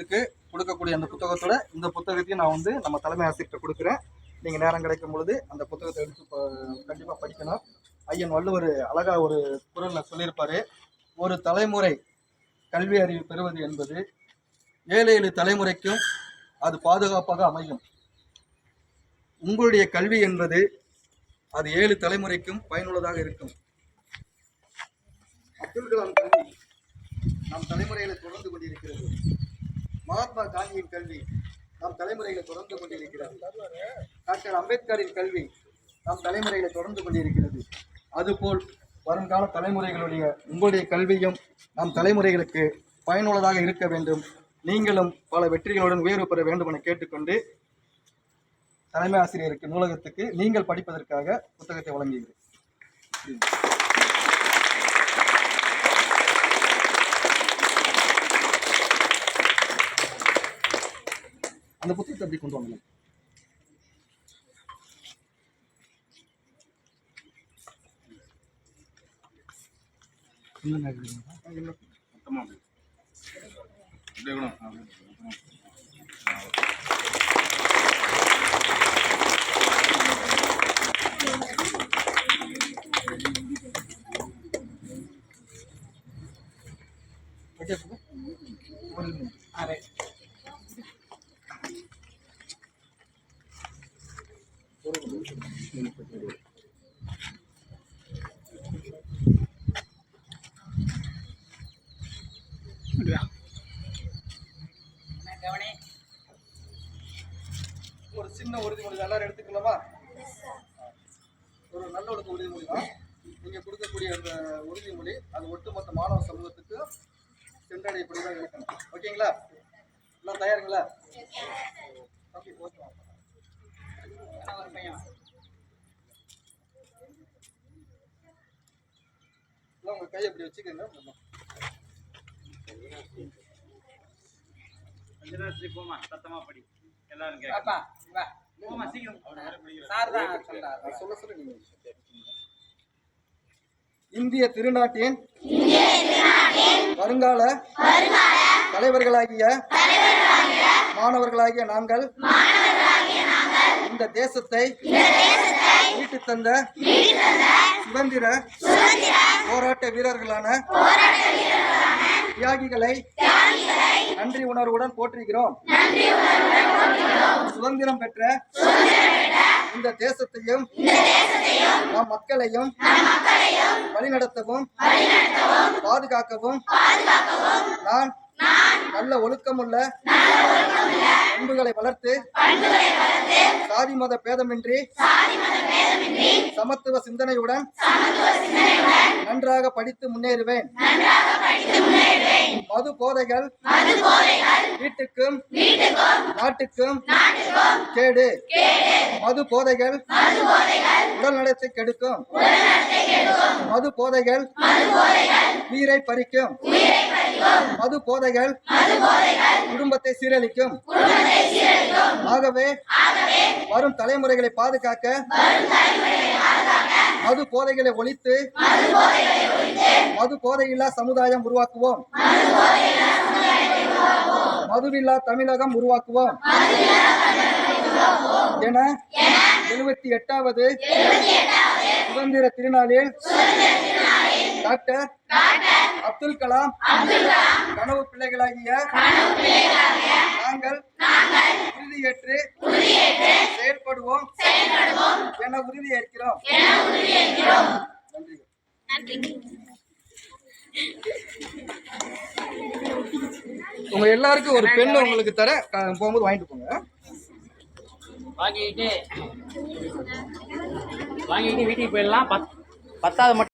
நூலகத்துக்கு கொடுக்கக்கூடிய அந்த புத்தகத்தோட இந்த புத்தகத்தையும் நான் வந்து நம்ம தலைமை ஆசிரியர்கிட்ட கொடுக்குறேன். நீங்கள் நேரம் கிடைக்கும் பொழுது அந்த புத்தகத்தை எடுத்து கண்டிப்பாக படிக்கணும். ஐயன் வள்ளுவர் அழகாக ஒரு குரலில் சொல்லியிருப்பார் ஒரு தலைமுறை கல்வி அறிவு பெறுவது என்பது ஏழு ஏழு தலைமுறைக்கும் அது பாதுகாப்பாக அமையும். உங்களுடைய கல்வி என்பது அது ஏழு தலைமுறைக்கும் பயனுள்ளதாக இருக்கும். அப்துல் கலாம் கல்வி நம் தலைமுறையில் தொடர்ந்து கொண்டிருக்கிறது. மகாத்மா காந்தியின் கல்வி நம் தலைமுறைகளை தொடர்ந்து கொண்டிருக்கிறது. டாக்டர் அம்பேத்கரின் கல்வி நம் தலைமுறைகளை தொடர்ந்து கொண்டிருக்கிறது. அதுபோல் வருங்கால தலைமுறைகளுடைய உங்களுடைய கல்வியும் நம் தலைமுறைகளுக்கு பயனுள்ளதாக இருக்க வேண்டும். நீங்களும் பல வெற்றிகளுடன் உயர்வு பெற வேண்டும் என கேட்டுக்கொண்டு தலைமை ஆசிரியருக்கு நூலகத்துக்கு நீங்கள் படிப்பதற்காக புத்தகத்தை வழங்குகிறேன். அந்த புத்தகத்தை அப்படி கொண்டு வாங்க. மொத்தமாக ஒரு சின்ன உறுதிமொழி எல்லாரும் எடுத்துக்கலாமா? ஒரு நல்ல ஒழுக்க உறுதிமொழி தான். நீங்க கொடுக்கக்கூடிய அந்த உறுதிமொழி அது ஒட்டுமொத்த மாணவ சமூகத்துக்கு சென்றடையக்கூடியதாக இருக்கணும் ஓகேங்களா? எல்லாம் தயாருங்களா? ஓகே ஓகே உங்க கையை இப்படி வச்சுக்கோங்க. போமா படி. எல்லாரும் போமா சீக்கிரம். சார் தான் சொல்ல நீங்க இந்திய திருநாட்டின் வருங்கால தலைவர்களாகிய மாணவர்களாகிய நாங்கள் இந்த தேசத்தை மீட்டு தந்த சுதந்திர போராட்ட வீரர்களான தியாகிகளை நன்றி உணர்வுடன் போற்றுகிறோம். சுதந்திரம் பெற்ற இந்த தேசத்தையும் நம் மக்களையும் வழிநடத்தவும் பாதுகாக்கவும் நான் நல்ல ஒழுக்கமுள்ள பண்புகளை வளர்த்து சாதி மத பேதமின்றி சமத்துவ சிந்தனையுடன் நன்றாக படித்து முன்னேறுவேன். மது போதைகள் வீட்டுக்கும் நாட்டுக்கும் கேடு. மது போதைகள் உடல்நலத்தை கெடுக்கும். மது போதைகள் உயிரை பறிக்கும். மது போதைகள் குடும்பத்தை சீரழிக்கும். ஆகவே வரும் தலைமுறைகளை பாதுகாக்க மது போதைகளை ஒழித்து மது போதையில்லா சமுதாயம் உருவாக்குவோம். மதுவில்லா தமிழகம் உருவாக்குவோம். என எழுபத்தி எட்டாவது சுதந்திர திருநாளில் டாக்டர் அப்துல் கலாம் கனவு பிள்ளைகளாகிய நாங்கள் உறுதியேற்று செயல்படுவோம் என உறுதியேற்கிறோம். நன்றி. உங்க எல்லாருக்கும் ஒரு பெண் உங்களுக்கு தர போகும்போது வாங்கிட்டு போங்க. வாங்கிட்டு வாங்கிட்டு வீட்டுக்கு போயிடலாம். பத் பத்தாவது மட்டும்